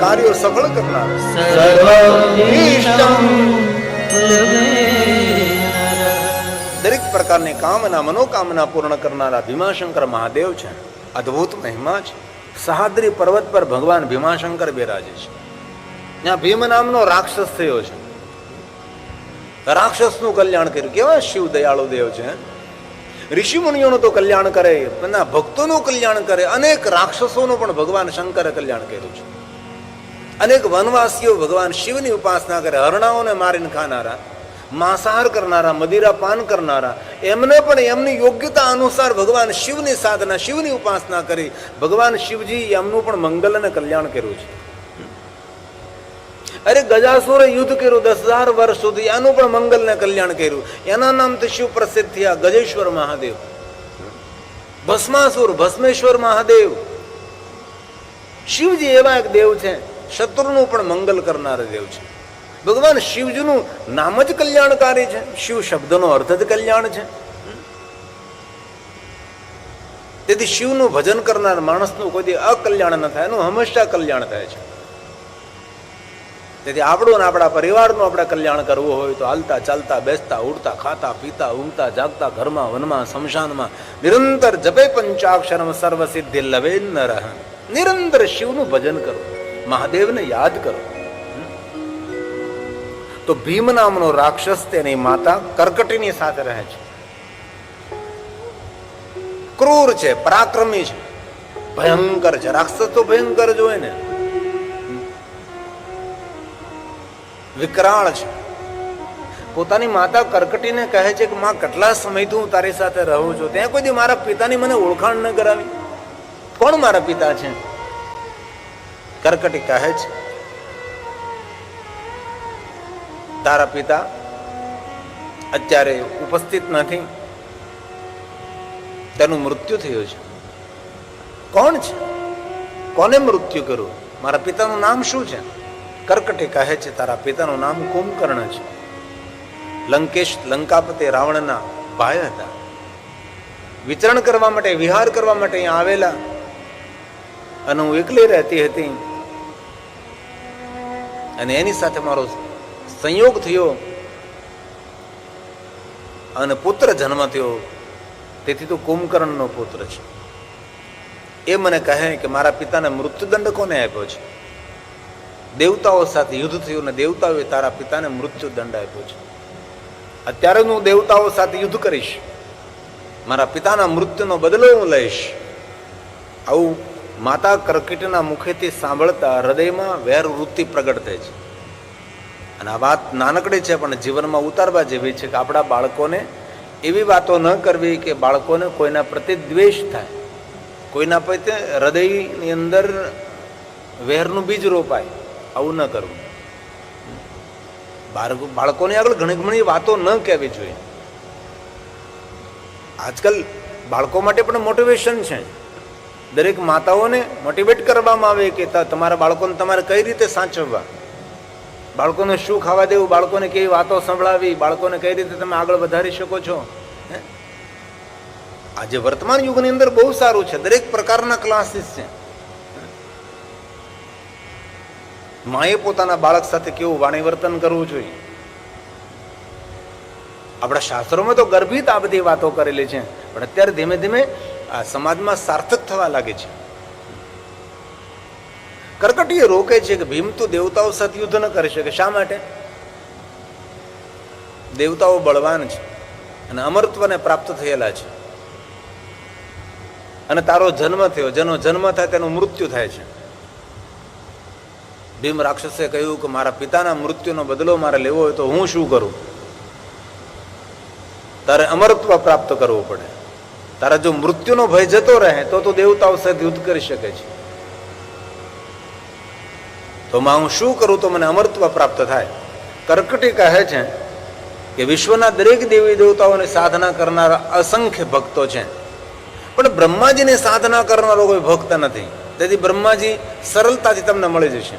કાર્યો સફળ કરનાર. દરેક પ્રકારની કામના મનોકામના પૂર્ણ કરનારા ભીમાશંકર મહાદેવ છે. અદ્ભુત મહિમા છે. સહાદ્રી પર્વત પર ભગવાન ભીમાશંકર બિરાજે છે. ત્યાં ભીમ નામનો રાક્ષસ થયો છે. રાક્ષસનું કલ્યાણ કર્યું. કેવા શિવ દયાળુ દેવ છે ઋષિ મુનિઓનું તો કલ્યાણ કરે એના ભક્તોનું કલ્યાણ કરે. અનેક રાક્ષસોનું પણ ભગવાન શંકરે કલ્યાણ કર્યું છે. અનેક વનવાસીઓ ભગવાન શિવની ઉપાસના કરે, હરણાઓને મારીને ખાનારા, માંસાહાર કરનારા, મદિરા પાન કરનારા, એમને પણ એમની યોગ્યતા અનુસાર ભગવાન શિવની સાધના, શિવની ઉપાસના કરી. ભગવાન શિવજી એમનું પણ મંગલ અને કલ્યાણ કર્યું છે. અરે ગજાસુરે યુદ્ધ કર્યું દસ હજાર વર્ષ સુધી, એનું પણ મંગલ ને કલ્યાણ કર્યું. એના નામથી શિવ પ્રસિદ્ધ થયા ગજેશ્વર મહાદેવ. ભસ્માસુર, ભસ્મેશ્વર મહાદેવ. શિવજી એવા એક દેવ છે. શત્રુનું પણ મંગલ કરનાર દેવ છે. ભગવાન શિવજીનું નામ જ કલ્યાણકારી છે. શિવ શબ્દનો અર્થ જ કલ્યાણ છે. તેથી શિવનું ભજન કરનાર માણસનું કોઈ અકલ્યાણ ન થાય, એનું હંમેશા કલ્યાણ થાય છે. તેથી આપણું અને આપણા પરિવારનું આપણે કલ્યાણ કરવું હોય તો હાલતા, ચાલતા, બેસતા, ઉડતા, ખાતા, પીતા, ઊંઘતા, જાગતા, ઘરમાં, વનમાં શમશાનમાં નિરંતર જપે પંચાક્ષરમ સર્વ સિદ્ધિ લવે નર. નિરંતર શિવનું ભજન કરો. મહાદેવને યાદ કરો. તો ભીમ નામનો રાક્ષસ તેની માતા કર્કટીની સાથે રહે છે. ક્રૂર છે, પરાક્રમી છે. ભયંકર છે. રાક્ષસ તો ભયંકર જ હોય ને. વિકરાળ છે. પોતાની માતા કર્કટીને કહે છે કે, માં, કેટલા સમયથી હું તારી સાથે રહું છું? ત્યાં કોઈ દી મારા પિતાની મને ઓળખાણ ન કરાવી. કોણ મારા પિતા છે? કર્કટી કહે છે, તારા પિતા અત્યારે ઉપસ્થિત નથી. તેનું મૃત્યુ થયું છે. કોણ છે? કોને મૃત્યુ કર્યું? મારા પિતાનું નામ શું છે? કર્કટી કહે છે, તારા પિતાનું નામ કુંભકર્ણ છે. લંકેશ લંકાપતિ રાવણના ભાઈ હતા. વિચરણ કરવા માટે, વિહાર કરવા માટે અહીંયા આવેલા અને હું એકલી રહેતી હતી. અને એની સાથે મારો સંયોગ થયો અને પુત્ર જન્મ થયો. તેથી તો કુંભકર્ણનો પુત્ર છે. એ મને કહે કે મારા પિતાને મૃત્યુદંડ કોને આપ્યો છે. દેવતાઓ સાથે યુદ્ધ થયું ને દેવતાઓએ તારા પિતાને મૃત્યુદંડ આપ્યો છે. અત્યારે હું દેવતાઓ સાથે યુદ્ધ કરીશ. મારા પિતાના મૃત્યુનો બદલો હું લઈશ. આવું માતા કર્કિટના મુખેથી સાંભળતા હૃદયમાં વેર વૃત્તિ પ્રગટ થાય છે. અને આ વાત નાનકડી છે, પણ જીવનમાં ઉતારવા જેવી છે કે આપણા બાળકોને એવી વાતો ન કરવી કે બાળકોને કોઈના પ્રત્યે દ્વેષ થાય. કોઈના પ્રત્યે હૃદયની અંદર વેરનું બીજ રોપાય. આવું ન કરવું. બાળકો બાળકોને આગળ ઘણી ઘણી વાતો ન કહેવી જોઈએ. આજકાલ બાળકો માટે પણ મોટિવેશન છે. દરેક માતાઓને મોટિવેટ કરવામાં આવે કે તમારા બાળકોને તમારે કઈ રીતે સાચવવા? બાળકોને શું ખાવા દેવું? બાળકોને કેવી વાતો સંભળાવી? બાળકોને કઈ રીતે તમે આગળ વધારી શકો છો? આજે વર્તમાન યુગની અંદર બહુ સારું છે. દરેક પ્રકારના ક્લાસીસ છે. માએ પોતાના બાળક સાથે કેવું વાણી વર્તન કરવું જોઈએ? આપણા શાસ્ત્રોમાં તો ગર્ભિત આ બધી વાતો કરેલી છે. પણ અત્યારે ધીમે ધીમે આ સમાજમાં સાર્થક થવા લાગે છે. કર્કટીએ રોકે છે કે ભીમ તો દેવતાઓ સાથે યુદ્ધ ન કરી શકે. શા માટે? દેવતાઓ બળવાન છે અને અમરત્વને પ્રાપ્ત થયેલા છે. અને તારો જન્મ થયો. જેનો જન્મ થાય તેનું મૃત્યુ થાય છે. ભીમ રાક્ષસે કહ્યું કે મારા પિતાના મૃત્યુનો બદલો મારે લેવો હોય તો હું શું કરું? તારે અમરત્વ પ્રાપ્ત કરવું પડે. તારા જો મૃત્યુનો ભય જતો રહે, તો તો દેવતાઓ સાથે યુદ્ધ કરી શકે છે. તો માં, હું શું કરું તો મને અમરત્વ પ્રાપ્ત થાય? કર્કટી કહે છે કે વિશ્વના દરેક દેવી દેવતાઓની સાધના કરનારા અસંખ્ય ભક્તો છે. પણ બ્રહ્માજીની સાધના કરનારો કોઈ ભક્ત નથી. તેથી બ્રહ્માજી સરળતાથી તમને મળી જશે.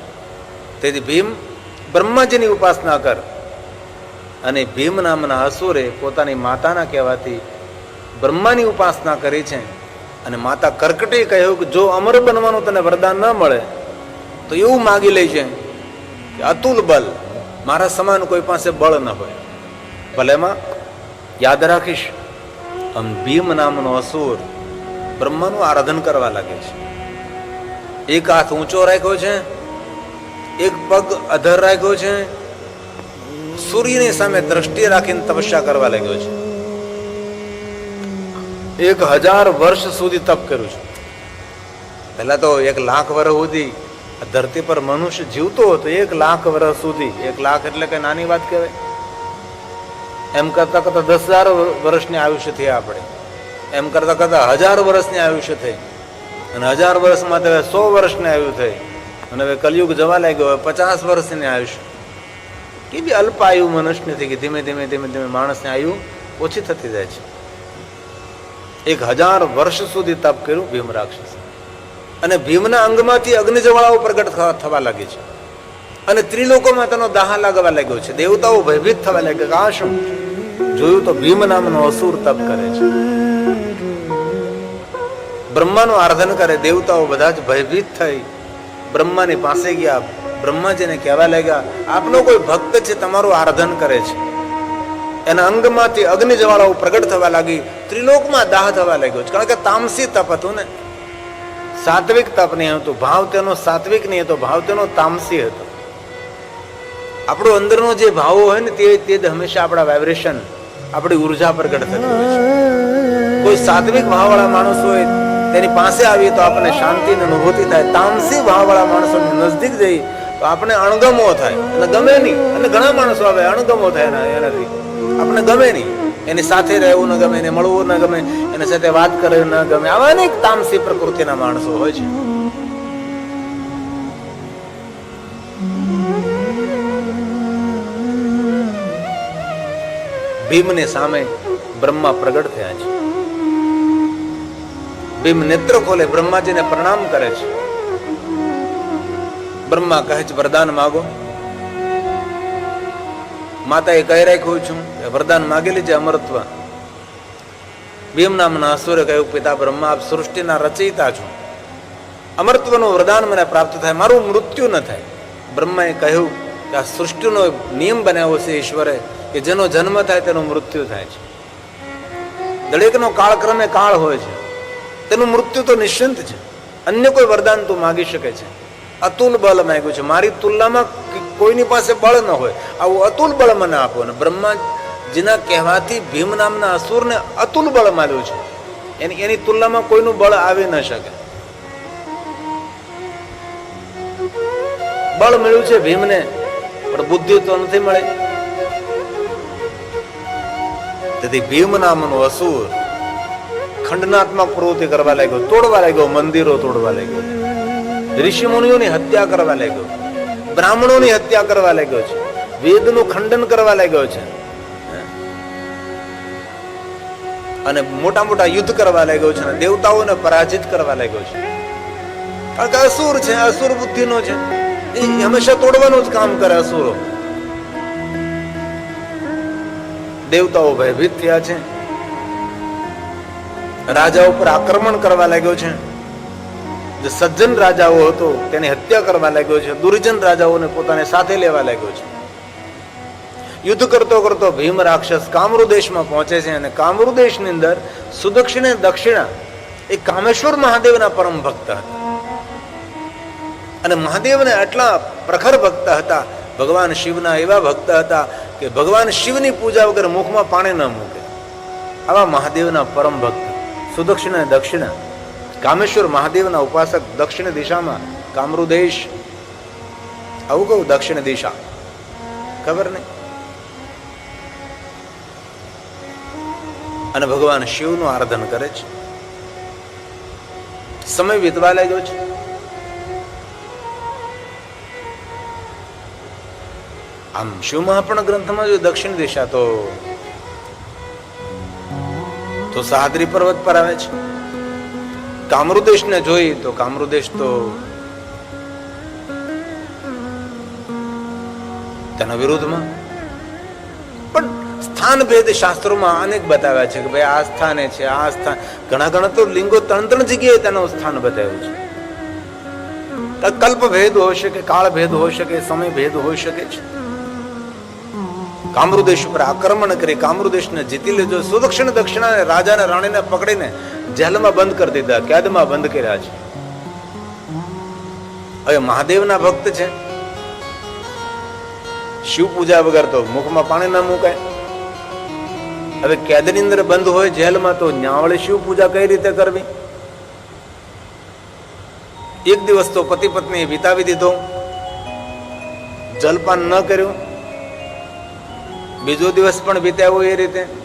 તેથી ભીમ બ્રહ્માજીની ઉપાસના કર. અને ભીમ નામના અસુરે પોતાની માતાના કહેવાથી બ્રહ્માની ઉપાસના કરી છે અને માતા કર્કટે કહ્યું કે જો અમર બનવાનું તને વરદાન ન મળે, તો એવું માગી લે છે કે અતુલ બલ, મારા સમાન કોઈ પાસે બળ ન હોય. ભલે એમાં યાદ રાખીશ, આમ ભીમ નામનો અસુર બ્રહ્માનું આરાધન કરવા લાગે છે. એક હાથ ઊંચો રાખ્યો છે, એક પગ અધર રાખ્યો છે, સૂર્યની સામે દ્રષ્ટિ રાખીને તપસ્યા કરવા લાગ્યો છે. એક હજાર વર્ષ સુધી તપ કર્યું છે. પહેલા તો એક લાખ વર્ષ સુધી ધરતી પર મનુષ્ય જીવતો હતો. એક લાખ વર્ષ સુધી. એક લાખ એટલે કે નાની વાત કહેવાય. એમ કરતા કરતા દસ હજાર વર્ષની આયુષ્ય થઈ આપણે. એમ કરતા કરતા હજાર વર્ષની આયુષ્ય થઈ. અને હજાર વર્ષમાં તો હવે સો વર્ષની આયુ થઈ. અને હવે કલયુગ જવા લાગ્યો. હવે પચાસ વર્ષની આયુષ્ય. કેવી અલ્પ આયુ મનુષ્ય નથી કે ધીમે ધીમે ધીમે ધીમે માણસની આયુ ઓછી થતી જાય છે. એક હજાર વર્ષ સુધી તપ કર્યું ભીમ રાક્ષસ. અને ભીમના અંગમાંથી અગ્નિજવાળાઓ પ્રગટ થવા- લાગી છે. અને ત્રિલોકોમાં તેનો દાહ લાગવા લાગ્યો છે. દેવતાઓ ભયભીત થવા લાગ્યા કે, આ શું? જોયું તો ભીમ નામનો અસુર તપ કરે છે. બ્રહ્માનું આરાધન કરે, દેવતાઓ બધા જ ભયભીત થઈ બ્રહ્માની પાસે ગયા. બ્રહ્માજીને કહેવા લાગ્યા, આપનો કોઈ ભક્ત છે, તમારું આરાધન કરે છે. એના અંગમાંથી અગ્નિ જ્વાળાઓ પ્રગટ થવા લાગી. ત્રિલોકમાં દાહ થવા લાગ્યો કારણ કે તામસી તપ હતું ને. સાત્વિક તપ નહીં હતું. ભાવ તેનો સાત્વિક નહીં હતો. ભાવ તેનો તામસી હતો. આપણો અંદરનો જે ભાવો હોય ને તે તે હંમેશા આપણા વાઇબ્રેશન આપણી ઊર્જા પ્રગટ થતી હોય કોઈ સાત્વિક ભાવવાળા માણસ હોય, તેની પાસે આવીએ તો આપણને શાંતિની અનુભૂતિ થાય. તામસી ભાવવાળા માણસોની નજદીક જઈ તો આપણે અણગમો થાય. અને ગમે નહીં. અને ઘણા માણસો આવે, અણગમો થાય એનાથી. આપણે ગમે નહીં. એની સાથે રહેવું ન ગમે, એને મળવું ન ગમે, એની સાથે વાત કરવી ન ગમે. આવા અનેક તામસી પ્રકૃતિના માણસો હોય છે. ભીમને સામે બ્રહ્મા પ્રગટ થયા છે. ભીમ નેત્ર ખોલે, બ્રહ્માજીને પ્રણામ કરે છે. બ્રહ્મા કહે છે, વરદાન માગો. માતાએ કહી રાખ્યું છું વરદાન માગેલી છે અમરત્વ. ભીમ નામના અસુરે કહ્યું, પિતા બ્રહ્મા, આપ સૃષ્ટિના રચયિતા છો. અમરત્વનું વરદાન મને પ્રાપ્ત થાય, મારું મૃત્યુ ન થાય. બ્રહ્માએ કહ્યું કે આ સૃષ્ટિનો નિયમ બનાવ્યો છે ઈશ્વરે, કે જેનો જન્મ થાય તેનું મૃત્યુ થાય છે. દરેકનો કાળક્રમે કાળ હોય છે. તેનું મૃત્યુ તો નિશ્ચિંત છે. અન્ય કોઈ વરદાન તું માગી શકે છે. અતુલ બળ માંગ્યું છે. મારી તુલનામાં કોઈની પાસે બળ ન હોય. આવું અતુલ બળ મને આપો. અને બ્રહ્માજીના કહેવાથી ભીમ નામના અસુરને અતુલ બળ માર્યું છે. એની એની તુલનામાં કોઈનું બળ આવી ન શકે. બળ મળ્યું છે ભીમને, પણ બુદ્ધિ તો નથી મળી. તેથી ભીમ નામનો અસુર ખંડનાત્મક પ્રવૃત્તિ કરવા લાગ્યો, તોડવા લાગ્યો, મંદિરો તોડવા લાગ્યો. ઋષિ મુનિઓની હત્યા કરવા લાગ્યો. બ્રાહ્મણોની હત્યા કરવા લાગ્યો છે. વેદનું ખંડન કરવા લાગ્યો છે. અને મોટા મોટા યુદ્ધ કરવા લાગ્યો છે અને દેવતાઓને પરાજિત કરવા લાગ્યો છે. કારણ કે અસુર છે, અસુર બુદ્ધિનો છે. એ હંમેશા તોડવાનું જ કામ કરે અસુરો. દેવતાઓ ભયભીત થયા છે. રાજા ઉપર આક્રમણ કરવા લાગ્યો છે. જે સજ્જન રાજાઓ હતો, તેની હત્યા કરવા લાગ્યો છે, દુર્જન રાજાઓને પોતાને સાથે લેવા લાગ્યો છે. યુદ્ધ કરતો કરતો ભીમ રાક્ષસ કામરુ પહોંચે છે અને કામરુ દેશની અંદર સુદક્ષિણે દક્ષિણા એ કામેશ્વર મહાદેવના પરમ ભક્ત હતા. અને મહાદેવને આટલા પ્રખર ભક્ત હતા, ભગવાન શિવના એવા ભક્ત હતા કે ભગવાન શિવની પૂજા વગર મુખમાં પાણી ન મૂકે. આવા મહાદેવના પરમ ભક્ત, સુદક્ષિણ દક્ષિણા. કામેશ્વર મહાદેવના ઉપાસક દક્ષિણ દિશામાં કામરુદેશ. આવું કહું દક્ષિણ દિશા. ખબર નહીં? અને ભગવાન શિવનું આરાધન કરે છે. સમય વીતવા લાગ્યો છે. આમ શિવમહાપણ ગ્રંથમાં જો દક્ષિણ દિશા તો તો સહાદ્રી પર્વત પર આવે છે. કામરુદેશ ને જોઈ તો કામરુદેશ તો તેના વિરુદ્ધમાં. પણ સ્થાન ભેદ શાસ્ત્રોમાં અનેક બતાવ્યા છે કે ભાઈ આ સ્થાને છે, આ સ્થાન. ઘણા ઘણા તો લિંગો ત્રણ ત્રણ જગ્યાએ તેનું સ્થાન બતાવ્યું છે. કલ્પ ભેદ હોઈ શકે, કાળ ભેદ હોઈ શકે, સમય ભેદ હોઈ શકે છે. કામરુદેશ ઉપર આક્રમણ કરી કામરુદેશને જીતી લેજો. સુદક્ષિણ દક્ષિણા રાજાને રાણીને પકડીને જેલમાં બંધ કરી દીધા, કેદમાં બંધ કર્યા છે. હવે મહાદેવના ભક્ત છે. શિવ પૂજા વગર તો મુખમાં પાણી ના મુકાય. હવે કેદની અંદર બંધ હોય જેલમાં તો ન્યાવળે શિવ પૂજા કઈ રીતે કરવી? એક દિવસ તો પતિ પત્ની વિતાવી દીધો. જલપાન ન કર્યું. બીજો દિવસ પણ વિતાવ્યો એ રીતે.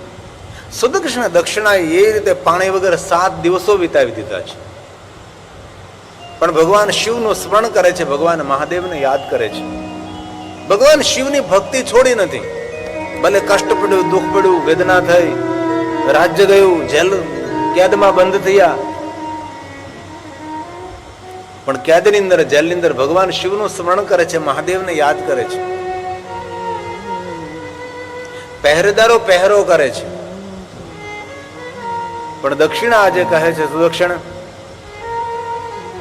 સુદક્ષિણ દક્ષિણા એ રીતે પાણી વગર સાત દિવસો વિતાવી દીધા છે. પણ ભગવાન શિવનું સ્મરણ કરે છે, ભગવાન મહાદેવને યાદ કરે છે. ભગવાન શિવની ભક્તિ છોડી નથી. ભલે કષ્ટ પડ્યું, દુઃખ પડ્યું, વેદના થઈ, રાજ્ય ગયું, જેલ કેદમાં બંધ થયા. પણ કેદની અંદર, જેલની અંદર ભગવાન શિવનું સ્મરણ કરે છે, મહાદેવને યાદ કરે છે. પહેરેદારો પહેરો કરે છે. પણ દક્ષિણા આજે કહે છે, સુદક્ષિણ,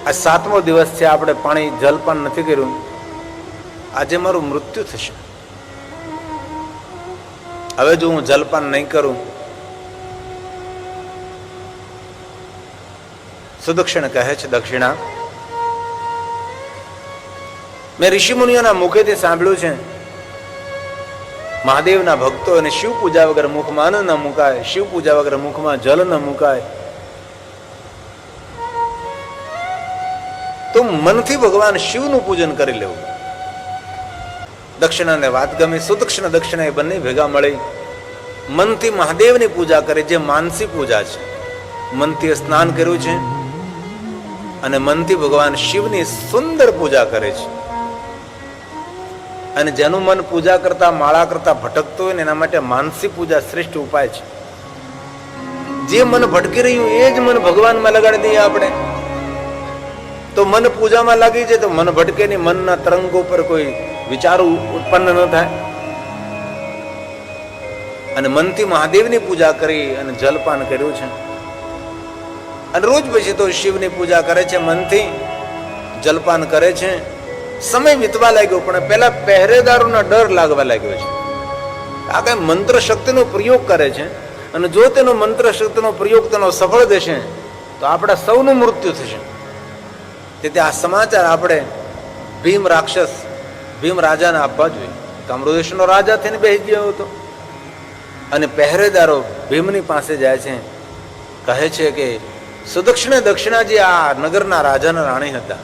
આ સાતમો દિવસ છે, આપણે પાણી જલપાન નથી કર્યું. આજે મારું મૃત્યુ થશે. હવે જો હું જલપાન નહીં કરું. સુદક્ષિણ કહે છે, દક્ષિણા, મેં ઋષિમુનિઓના મુખેથી સાંભળ્યું છે મહાદેવના ભક્તો અને શિવ પૂજા વગર મુખમાં અન્ન ન મુકાય, શિવ પૂજા વગર મુખમાં જલ ન મુકાય. તો મનથી ભગવાન શિવનું પૂજન કરી લેવું. દક્ષિણાને વાત ગમે, સુદક્ષિણ દક્ષિણા એ બંને ભેગા મળી. મનથી મહાદેવની પૂજા કરે, જે માનસી પૂજા છે. મનથી સ્નાન કર્યું છે અને મનથી ભગવાન શિવની સુંદર પૂજા કરે છે. અને જેનું મન પૂજા કરતા, માળા કરતા ભટકતું હોય ને એના માટે માનસી પૂજા શ્રેષ્ઠ ઉપાય છે. જે મન ભટકી રહ્યું, એ જ મન ભગવાનમાં લગાડી દઈએ આપણે. તો મન પૂજામાં લાગી જાય તો મન ભટકે નહીં, મનના તરંગો પર કોઈ વિચારો ઉત્પન્ન ન થાય. અને મનથી મહાદેવની પૂજા કરી અને જલપાન કર્યું છે. અને રોજ પછી તો શિવની પૂજા કરે છે, મનથી જલપાન કરે છે. સમય વીતવા લાગ્યો, પણ પેલા પહેરેદારોના ડર લાગવા લાગ્યો છે. આ કઈ મંત્ર શક્તિનો પ્રયોગ કરે છે અને જો તેનો મંત્ર શક્તિનો પ્રયોગ તેનો સફળ દેશે, તો આપણા સૌનું મૃત્યુ થશે. તેથી આ સમાચાર આપણે ભીમ રાક્ષસ, ભીમ રાજાને આપવા જોઈએ. કામરુદેશનો રાજા થઈને બેસી ગયો હતો. અને પહેરેદારો ભીમની પાસે જાય છે. કહે છે કે, સુદક્ષિણ દક્ષિણાજી આ નગરના રાજાના રાણી હતા.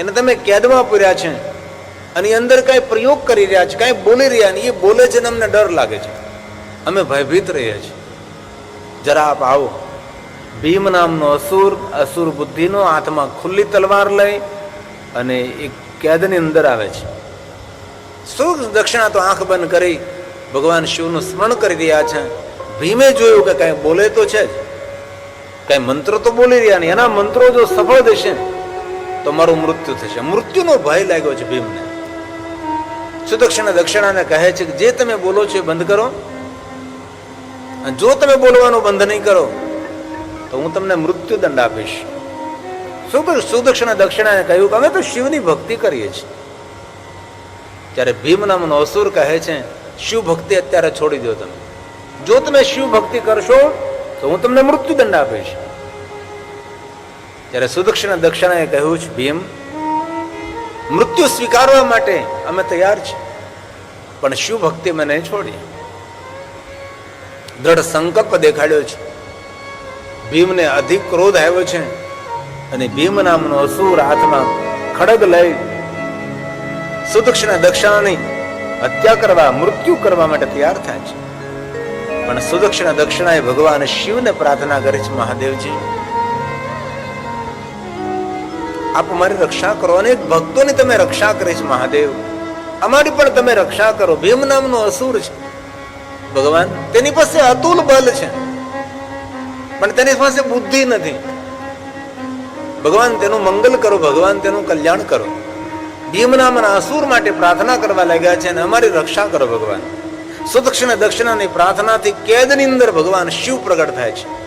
એને તમે કેદમાં પૂર્યા છે. અને અંદર કાંઈ પ્રયોગ કરી રહ્યા છે, કાંઈ બોલી રહ્યા નહીં એ બોલે છે ને અમને ડર લાગે છે. અમે ભયભીત રહીએ છીએ. જરા આપ આવો. ભીમ નામનો અસુર અસુર બુદ્ધિનો હાથમાં ખુલ્લી તલવાર લઈ અને એ કેદની અંદર આવે છે. શું દક્ષિણા તો આંખ બંધ કરી ભગવાન શિવનું સ્મરણ કરી રહ્યા છે. ભીમે જોયું કે કાંઈ બોલે તો છે જ. કાંઈ મંત્ર તો બોલી રહ્યા નહીં એના મંત્રો જો સફળ દેશે તો મારું મૃત્યુ થશે. મૃત્યુનો ભય લાગ્યો છે ભીમને. સુદક્ષિણા દક્ષિણાને કહે છે કે જે તમે બોલો છો એ બંધ કરો. અને જો તમે બોલવાનું બંધ નહીં કરો, તો હું તમને મૃત્યુ દંડ આપીશ સુદ- સુદક્ષિણા દક્ષિણાને કહ્યું કે અમે તો શિવની ભક્તિ કરીએ છીએ. ત્યારે ભીમ નામનો અસુર કહે છે, શિવ ભક્તિ અત્યારે છોડી દો તમે. જો તમે શિવ ભક્તિ કરશો, તો હું તમને મૃત્યુ દંડ આપીશ. ત્યારે સુદક્ષિણ દક્ષિણાએ કહ્યું છે, ભીમ, મૃત્યુ સ્વીકારવા માટે અમે તૈયાર છીએ, પણ શું ભક્તિ મને છોડી. દ્રઢ સંકલ્પ દેખાડ્યો છે. ભીમને અધિક ક્રોધ આવ્યો છે અને ભીમ નામનો અસુર હાથમાં ખડગ લઈ સુદક્ષિણ દક્ષિણાની હત્યા કરવા, મૃત્યુ કરવા માટે તૈયાર થાય છે. પણ સુદક્ષિણ દક્ષિણાએ ભગવાન શિવને પ્રાર્થના કરી છે, મહાદેવજી આપ અમારી રક્ષા કરો અને ભક્તોની તમે રક્ષા કરી છે, મહાદેવ. અમારી પણ તમે રક્ષા કરો. ભીમ નામનો અસુર છે. ભગવાન, તેની પાસે અતુલ બલ છે. પણ તેની પાસે બુદ્ધિ નથી. ભગવાન, તેનું મંગલ કરો. ભગવાન, તેનું કલ્યાણ કરો. ભીમ નામના અસુર માટે પ્રાર્થના કરવા લાગ્યા છે અને અમારી રક્ષા કરો, ભગવાન. સુદક્ષિણ દક્ષિણાની પ્રાર્થનાથી કેદની અંદર ભગવાન શિવ પ્રગટ થાય છે.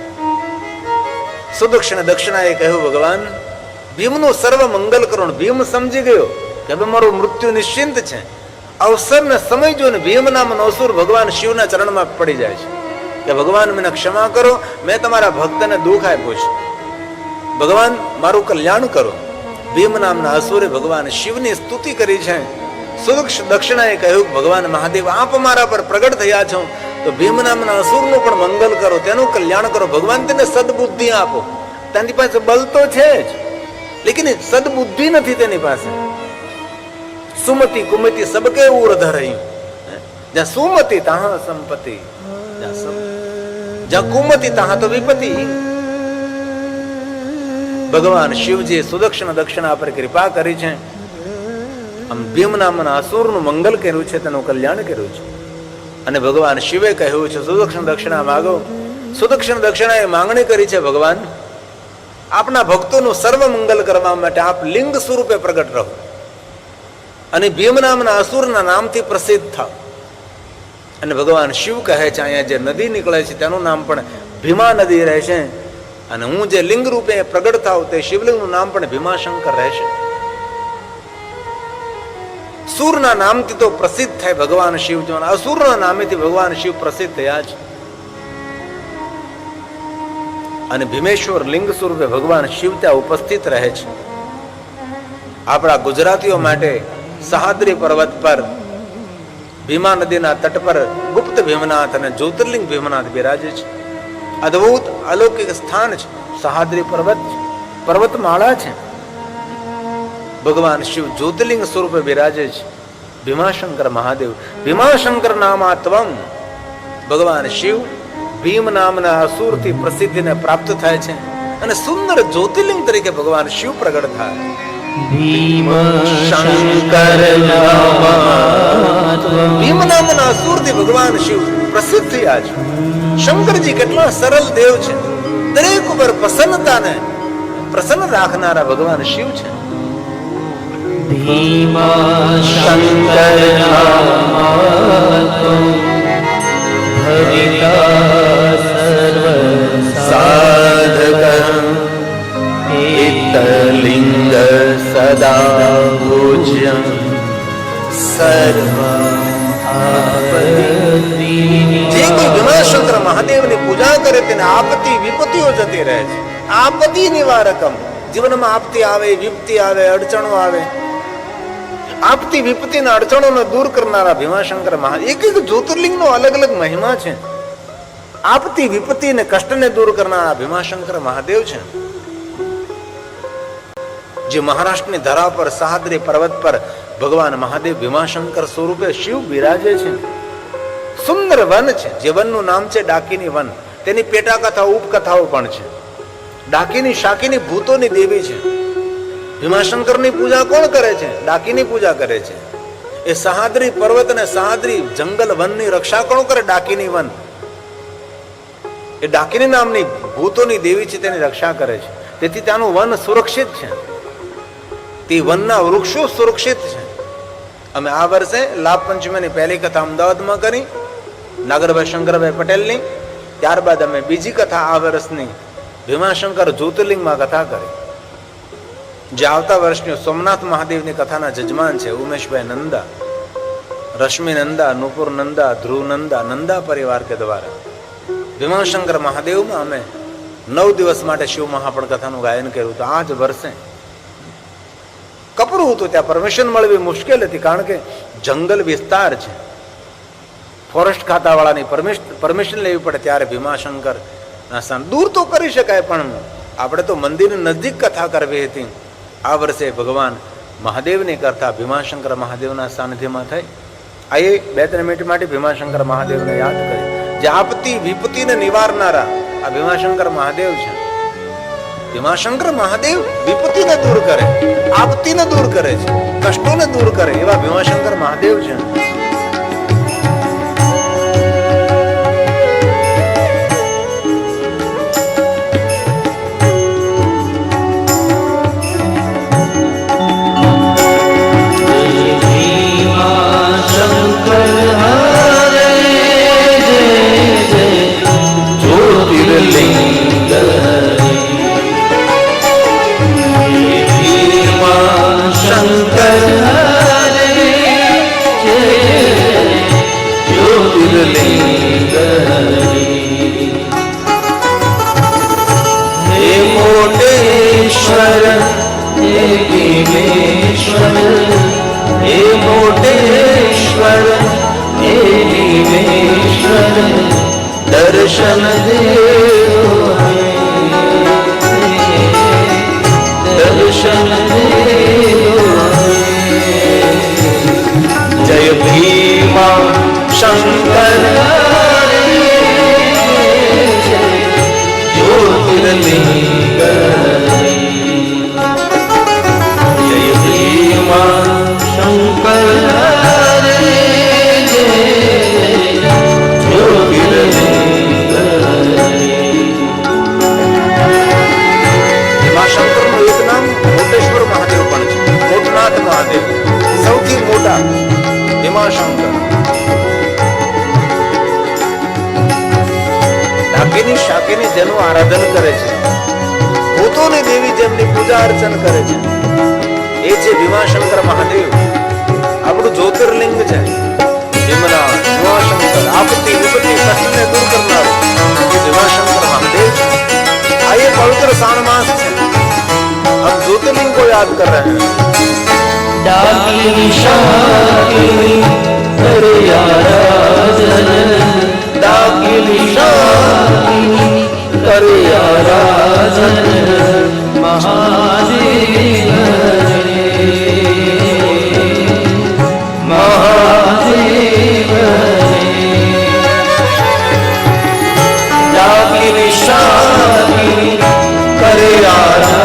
સુદક્ષિણ દક્ષિણાએ કહ્યું, ભગવાન ભીમનું સર્વ મંગલ કરો ભીમ સમજી ગયો કે હવે મારું મૃત્યુ નિશ્ચિંત છે. અવસરને સમય જોઈને ભીમ નામનો અસુર ભગવાન શિવના ચરણમાં પડી જાય છે. કે ભગવાન મને ક્ષમા કરો, મેં તમારા ભક્તને દુઃખ આપ્યું છે. ભગવાન, મારું કલ્યાણ કરો. ભીમ નામના અસુરે ભગવાન શિવની સ્તુતિ કરી છે. સુદક્ષ દક્ષિણાએ કહ્યું, ભગવાન મહાદેવ, આપ મારા પર પ્રગટ થયા છો. તો ભીમ નામના અસુરનું પણ મંગલ કરો, તેનું કલ્યાણ કરો. ભગવાન, તેને સદબુદ્ધિ આપો. તેની પાસે બલ તો છે જ. લેકિન સદબુદ્ધિ નથી તેની પાસે. સુમતિ કુમતિ સબકે ઉર્ધ રહી જ્યાં સુમતિ તહાં સંપત્તિ. જ્યાં કુમતિ તહાં તો વિપત્તિ. ભગવાન શિવજી સુદક્ષિણ દક્ષિણા પર કૃપા કરી છે. આમ ભીમ નામના અસુરનું મંગલ કર્યું છે, તેનું કલ્યાણ કર્યું છે. અને ભગવાન શિવે કહ્યું છે, સુદક્ષિણ દક્ષિણા માગો. સુદક્ષિણ દક્ષિણાએ માંગણી કરી છે ભગવાન આપના ભક્તોનું સર્વ મંગલ કરવા માટે આપ લિંગ સ્વરૂપે પ્રગટ રહો. અને ભીમ નામના અસુરના નામથી પ્રસિદ્ધ થાવ. અને ભગવાન શિવ કહે છે, અહીંયા જે નદી નીકળે છે, તેનું નામ પણ ભીમા નદી રહેશે. અને હું જે લિંગ રૂપે પ્રગટ થાવ, તે શિવલિંગનું નામ પણ ભીમાશંકર રહેશે. સુરના નામથી તો પ્રસિદ્ધ થાય ભગવાન શિવ, જો અસુરના નામેથી ભગવાન શિવ પ્રસિદ્ધ થયા છે અને ભીમેશ્વર લિંગ સ્વરૂપે ભગવાન શિવ ત્યાં ઉપસ્થિત રહે છે. આપણા ગુજરાતીઓ માટે સહાદ્રી પર્વત પર, ભીમા નદીના તટ પર ગુપ્ત ભીમનાથ અને જ્યોતિર્લિંગ ભીમનાથ બિરાજે છે. અદ્ભુત અલૌકિક સ્થાન છે. સહાદ્રી પર્વત, પર્વતમાળા છે. ભગવાન શિવ જ્યોતિર્લિંગ સ્વરૂપે બિરાજે છે. ભીમાશંકર મહાદેવ, ભીમાશંકર નામાત્વમ ભગવાન શિવ ભીમ નામના અસુરથી પ્રસિદ્ધિને પ્રાપ્ત થાય છે અને સુંદર જ્યોતિર્લિંગ તરીકે ભગવાન શિવ પ્રગટ થાય. ભીમ શંકર ભીમ નામના અસુરથી ભગવાન શિવ પ્રસિદ્ધ થયા છે. શંકરજી કેટલા સરળ દેવ છે. દરેક ઉપર પ્રસન્નતાને પ્રસન્ન રાખનારા ભગવાન શિવ છે. ભીમ શંકર ભવિતા ઇતલિંગ સદા પૂજ્યં સર્વ જે કોઈ મહાદેવની પૂજા કરે તેને આપતિ વિપત્તિઓ જતી રહે છે. આપત્તિ નિવારકમ. જીવનમાં આપતી આવે, વિપત્તિ આવે, અડચણો આવે. આપતી વિપત્તિના અડચણોને દૂર કરનારા ભીમાશંકર મહા એક એક જ્યોતિર્લિંગનો અલગ અલગ મહિમા છે. આપતી વિપત્તિ ને કષ્ટને દૂર કરનારા ભીમાશંકર મહાદેવ છે. જે મહારાષ્ટ્રની ધરા પર, સહાદ્રી પર્વત પર ભગવાન મહાદેવ ભીમાશંકર સ્વરૂપે શિવ બિરાજે છે. સુંદર વન છે, જે વનનું નામ છે ડાકીની વન. તેની પેટા કથા ઉપકથાઓ પણ છે. ડાકીની શાકીની ભૂતોની દેવી છે. ભીમાશંકરની પૂજા કોણ કરે છે? ડાકીની પૂજા કરે છે. એ સહાદ્રી પર્વત અને સહાદ્રી જંગલ વનની રક્ષા કોણ કરે? ડાકીની વન. એ ડાકીની નામની ભૂતોની દેવી છે તેની રક્ષા કરે છે. તેથી ત્યાંનું વન સુરક્ષિત છે. તે વનના વૃક્ષો સુરક્ષિત છે. અમે આ વર્ષે લાભ પંચમીની પહેલી કથા અમદાવાદમાં કરી, નાગરભાઈ શંકરભાઈ પટેલની, ત્યારબાદ અમે બીજી કથા આ વર્ષની ભીમાશંકર જ્યોતિર્લિંગમાં કથા કરી. જે આવતા વર્ષની સોમનાથ મહાદેવની કથાના જજમાન છે ઉમેશભાઈ નંદા રશ્મિ નંદા નુપુર નંદા ધ્રુવ નંદા નંદા પરિવાર કે દ્વારા. ભીમાશંકર મહાદેવમાં અમે નવ દિવસ માટે શિવ મહાપણ કથાનું ગાયન કર્યું હતું. આ વર્ષે કપરું હતું ત્યાં. પરમિશન મળવી મુશ્કેલ હતી કારણ કે જંગલ વિસ્તાર છે. ફોરેસ્ટ ખાતાવાળાની પરમિશન લેવી પડે ત્યારે ભીમાશંકર સ્થાન દૂર તો કરી શકાય પણ આપણે તો મંદિરની નજીક કથા કરવી હતી. આ વર્ષે ભગવાન મહાદેવની કરતા ભીમાશંકર મહાદેવના સાનિધ્યમાં થઈ. આ એ બે ત્રણ મિનિટ માટે ભીમાશંકર મહાદેવને યાદ કરી. જે આપતી વિપત્તિને નિવારનારા. આ ભીમાશંકર મહાદેવ છે. ભીમાશંકર મહાદેવ વિપત્તિને દૂર કરે આપતીને દૂર કરે છે, કષ્ટોને દૂર કરે એવા ભીમાશંકર મહાદેવ છે. दर्शन दर्शन जय भीमा शङ्कर ज्योतिर्लिङ्ग ડાકીની શાકીની જેનું આરાધન કરે છે ભૂતોની દેવી જેમની પૂજા અર્ચન કરે છે એ છે ભીમાશંકર મહાદેવ આપણું જ્યોતિર્લિંગ છે ભીમના ભીમાશંકર આપત્તિ વિપત્તિ કષ્ટને દૂર કરનાર એ ભીમાશંકર મહાદેવ છે આ ये पवित्र सावन मास है हम ज्योतिर्लिंग को याद कर रहे हैं ડાકીની શાકીની કરે આરાધન ડાકીની શાકીની કરે આરાધન મહાદેવ મહાદેવ ડાકીની શાકીની કરે આરાધન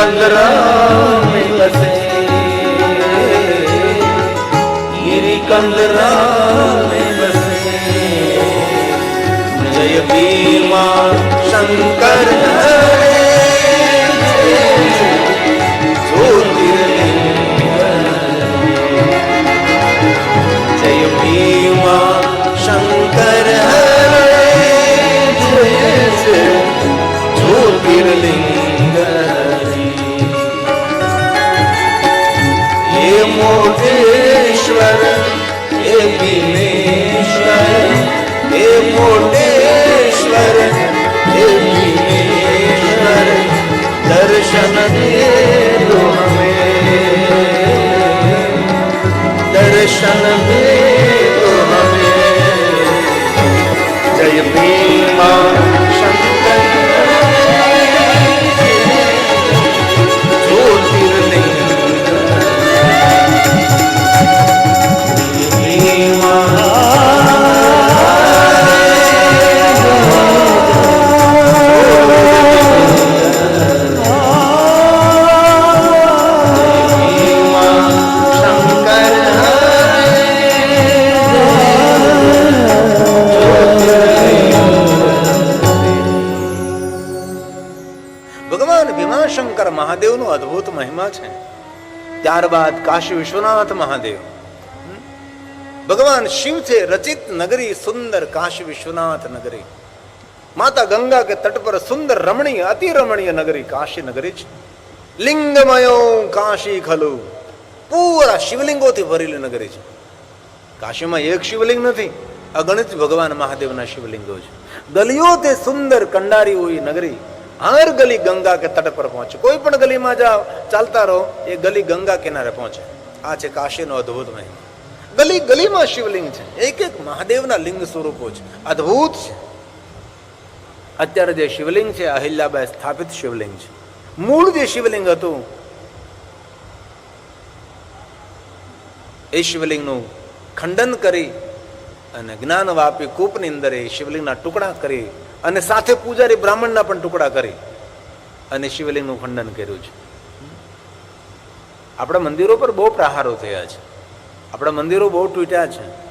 કંદરામ વસે ગિરિ કંદરામ વસે જય ભીમા શંકર હરે मोटेश्वर ये भीमेश्वर ये मोटेश्वर ये भीमेश्वर दर्शन दे दो हमें दर्शन दे दो ત્યારબાદ કાશી વિશ્વનાથ મહાદેવ. ભગવાન શિવ રચિત નગરી સુંદર કાશી વિશ્વનાથ નગરી. માતા ગંગા કે તટ પર સુંદર રમણીય અતિ રમણીય નગરી કાશી નગરી છે. લિંગમયો કાશી ખલુ. પૂરા શિવલિંગોથી ભરેલી નગરી છે. કાશીમાં એક શિવલિંગ નથી, અગણિત ભગવાન મહાદેવના શિવલિંગો છે. ગલીઓ તે સુંદર કંડારી હોય નગરી હર ગલી ગંગા કે તટ પર પહોંચે. કોઈ પણ ગલીમાં જાઓ, ચાલતા રહો, એ ગલી ગંગા કિનારે પહોંચે. આ છે કાશીનો અદ્ભુત મહિમા. ગલી ગલીમાં શિવલિંગ છે. એક એક મહાદેવના લિંગ સ્વરૂપો છે. અદ્ભુત છે. અત્યારે જે શિવલિંગ છે, અહિલ્યાબાઈ સ્થાપિત શિવલિંગ છે. મૂળ જે શિવલિંગ હતું, એ શિવલિંગનું ખંડન કરી અને જ્ઞાન વાપી કૂપની અંદર એ શિવલિંગના ટુકડા કરી અને સાથે પૂજારી બ્રાહ્મણના પણ ટુકડા કરી અને શિવલિંગનું ખંડન કર્યું છે. આપણા મંદિરો પર બહુ પ્રહારો થયા છે. આપણા મંદિરો બહુ તૂટ્યા છે.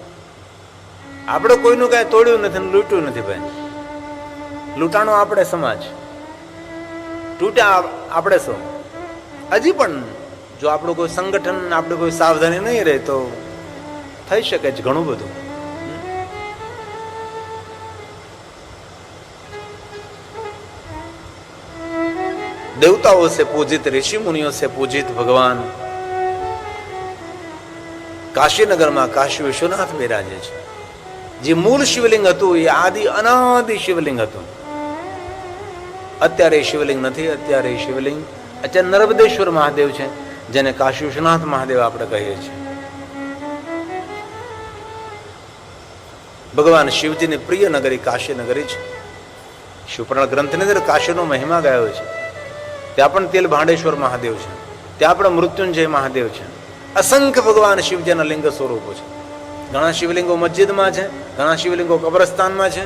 આપણે કોઈનું કાંઈ તોડ્યું નથી લૂટ્યું નથી ભાઈ. લૂંટાણો આપણે સમાજ. તૂટ્યા આપણે શું? હજી પણ જો આપણું કોઈ સંગઠન, આપણે કોઈ સાવધાની નહીં રહે તો થઈ શકે છે ઘણું બધું. દેવતાઓ છે પૂજિત ઋષિ મુનિઓ છે પૂજિત ભગવાન. કાશીનગરમાં કાશી વિશ્વનાથ બિરાજે છે. જે મૂળ શિવલિંગ હતું, એ આદિ અનાદિ શિવલિંગ હતું. અત્યારે શિવલિંગ નથી, અત્યારે શિવલિંગ અત્યારે નર્મદેશ્વર મહાદેવ છે, જેને કાશી વિશ્વનાથ મહાદેવ આપણે કહીએ છીએ. ભગવાન શિવજીની પ્રિય નગરી કાશી નગરી છે. શિવપુરાણ ગ્રંથની અંદર કાશીનો મહિમા ગાયો છે. ત્યાં પણ તેલ ભાંડેશ્વર મહાદેવ છે. ત્યાં પણ મૃત્યુંજય મહાદેવ છે. અસંખ્ય ભગવાન શિવજીના લિંગ સ્વરૂપો છે. ઘણા શિવલિંગો મસ્જિદમાં છે, ઘણા શિવલિંગો કબ્રસ્તાનમાં છે.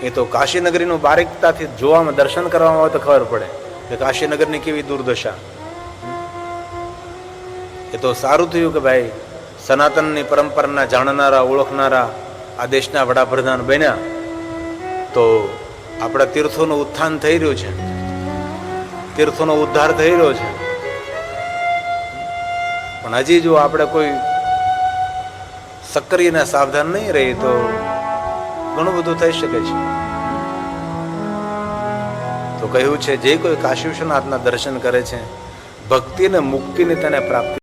એ તો કાશીનગરીનું બારીકતાથી જોવામાં દર્શન કરવામાં આવે તો ખબર પડે કે કાશીનગરની કેવી દુર્દશા. એ તો સારું થયું કે ભાઈ સનાતનની પરંપરાના જાણનારા, ઓળખનારા આ દેશના વડાપ્રધાન બન્યા. તો આપણા તીર્થોનું ઉત્થાન થઈ રહ્યું છે. તીર્થોનો ઉદ્ધાર થઈ રહ્યો છે. પણ હજી જો આપણે કોઈ સક્રિય અને સાવધાન નહીં રહી તો ઘણું બધું થઈ શકે છે. તો કહ્યું છે, જે કોઈ કાશી વિશ્વનાથના દર્શન કરે છે ભક્તિ અને મુક્તિની તેને પ્રાપ્તિ